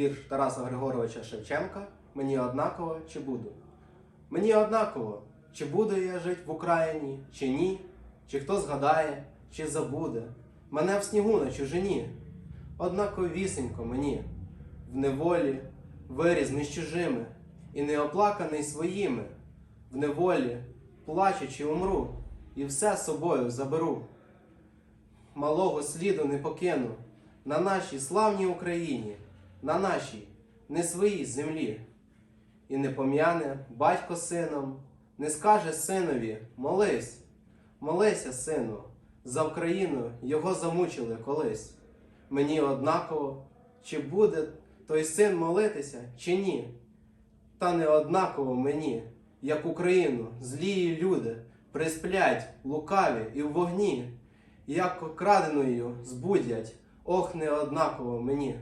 вірш Тараса Григоровича Шевченка Мені однаково чи буду. Мені однаково, чи буду я жити в Україні, чи ні, чи хто згадає, чи забуде. Мене в снігу на чужині. Однаковісінько мені, в неволі виріс між чужими, і не оплаканий своїми, в неволі, плачучи, умру, і все собою заберу. Малого сліду не покину на нашій славній Україні, на нашій не своїй землі. І не пом'яне батько сином, не скаже синові молись, молися, сину, за Україну його замучили колись. Мені однаково, чи буде той син молитися, чи ні. Та не однаково мені, як Україну, злії люди присплять лукаві і в вогні, як краденою збудять, ох, не однаково мені.